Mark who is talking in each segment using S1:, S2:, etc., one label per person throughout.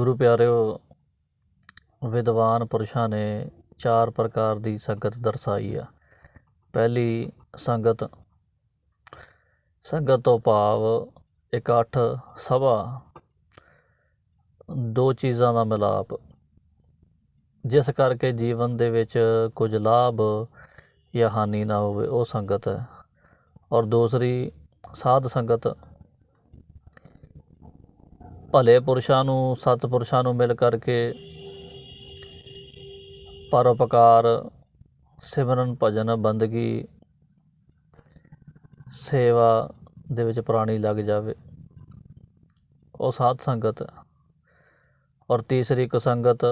S1: ਗੁਰੂ ਪਿਆਰਿਓ, ਵਿਦਵਾਨ ਪੁਰਸ਼ਾਂ ਨੇ ਚਾਰ ਪ੍ਰਕਾਰ ਦੀ ਸੰਗਤ ਦਰਸਾਈ ਆ। ਪਹਿਲੀ ਸੰਗਤ ਸੰਗਤ ਤੋਂ ਭਾਵ ਇਕੱਠ ਸਭਾ। ਦੋ ਚੀਜ਼ਾਂ ਦਾ ਮਿਲਾਪ। ਜਿਸ ਕਰਕੇ ਜੀਵਨ ਦੇ ਵਿੱਚ ਕੁਝ ਲਾਭ ਜਾਂ ਹਾਨੀ ਨਾ ਹੋਵੇ, ਉਹ ਸੰਗਤ ਹੈ। ਔਰ ਦੂਸਰੀ ਸਾਧ ਸੰਗਤ ਭਲੇ ਪੁਰਸ਼ਾਂ ਨੂੰ ਸਤਿਪੁਰਸ਼ਾਂ ਨੂੰ ਮਿਲ ਕਰਕੇ ਪਰਉਪਕਾਰ, ਸਿਮਰਨ, ਭਜਨ, ਬੰਦਗੀ, ਸੇਵਾ ਦੇ ਵਿੱਚ ਪ੍ਰਾਣੀ ਲੱਗ ਜਾਵੇ। ਉਹ ਸਾਧ ਸੰਗਤ ਔਰ ਤੀਸਰੀ ਇੱਕ ਸੰਗਤ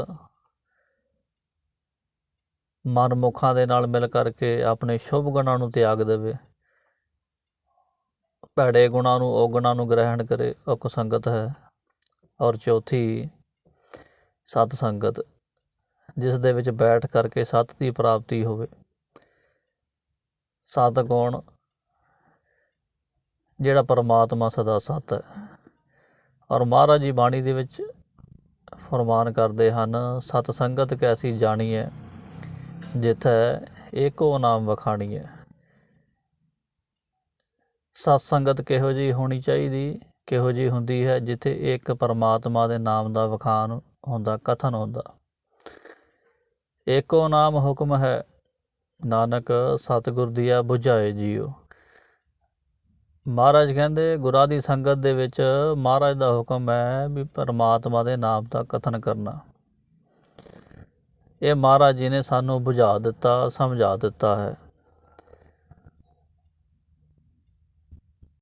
S1: ਮਨਮੁਖਾਂ ਦੇ ਨਾਲ ਮਿਲ ਕਰਕੇ ਆਪਣੇ ਸ਼ੁਭ ਗੁਣਾਂ ਨੂੰ ਤਿਆਗ ਦੇਵੇ। ਭੈੜੇ ਗੁਣਾਂ ਨੂੰ, ਔਗਣਾਂ ਨੂੰ ਗ੍ਰਹਿਣ ਕਰੇ, ਉਹ ਇੱਕ ਸੰਗਤ ਹੈ। ਔਰ ਚੌਥੀ ਸਤ ਸੰਗਤ, ਜਿਸ ਦੇ ਵਿੱਚ ਬੈਠ ਕਰਕੇ ਸਤ ਦੀ ਪ੍ਰਾਪਤੀ ਹੋਵੇ। ਸਤ ਗੁਣ, ਜਿਹੜਾ ਪਰਮਾਤਮਾ ਸਦਾ ਸਤ ਹੈ। ਔਰ ਮਹਾਰਾਜ ਜੀ ਬਾਣੀ ਦੇ ਵਿੱਚ ਫਰਮਾਨ ਕਰਦੇ ਹਨ, ਸਤ ਸੰਗਤ ਕੈਸੀ ਜਾਣੀ ਹੈ ਜਿੱਥੇ ਏਕੋ ਨਾਮ ਵਖਾਣੀ ਹੈ ਸਤ ਸੰਗਤ ਕਿਹੋ ਜੀ ਹੋਣੀ ਚਾਹੀਦੀ? ਕਿਹੋ ਜਿਹੀ ਹੁੰਦੀ ਹੈ ਜਿੱਥੇ ਇੱਕ ਪਰਮਾਤਮਾ ਦੇ ਨਾਮ ਦਾ ਵਖਾਨ ਹੁੰਦਾ, ਕਥਨ ਹੁੰਦਾ। ਏਕੋ ਨਾਮ ਹੁਕਮ ਹੈ, ਨਾਨਕ ਸਤਿਗੁਰ ਦੀਆ 부ਝਾਏ ਜੀਓ। ਮਹਾਰਾਜ ਕਹਿੰਦੇ, ਗੁਰਾਂ ਦੀ ਸੰਗਤ ਦੇ ਵਿੱਚ ਮਹਾਰਾਜ ਦਾ ਹੁਕਮ ਹੈ ਵੀ ਪਰਮਾਤਮਾ ਦੇ ਨਾਮ ਦਾ ਕਥਨ ਕਰਨਾ। ਇਹ ਮਹਾਰਾਜ ਜੀ ਨੇ ਸਾਨੂੰ ਬੁਝਾ ਦਿੱਤਾ, ਸਮਝਾ ਦਿੱਤਾ ਹੈ।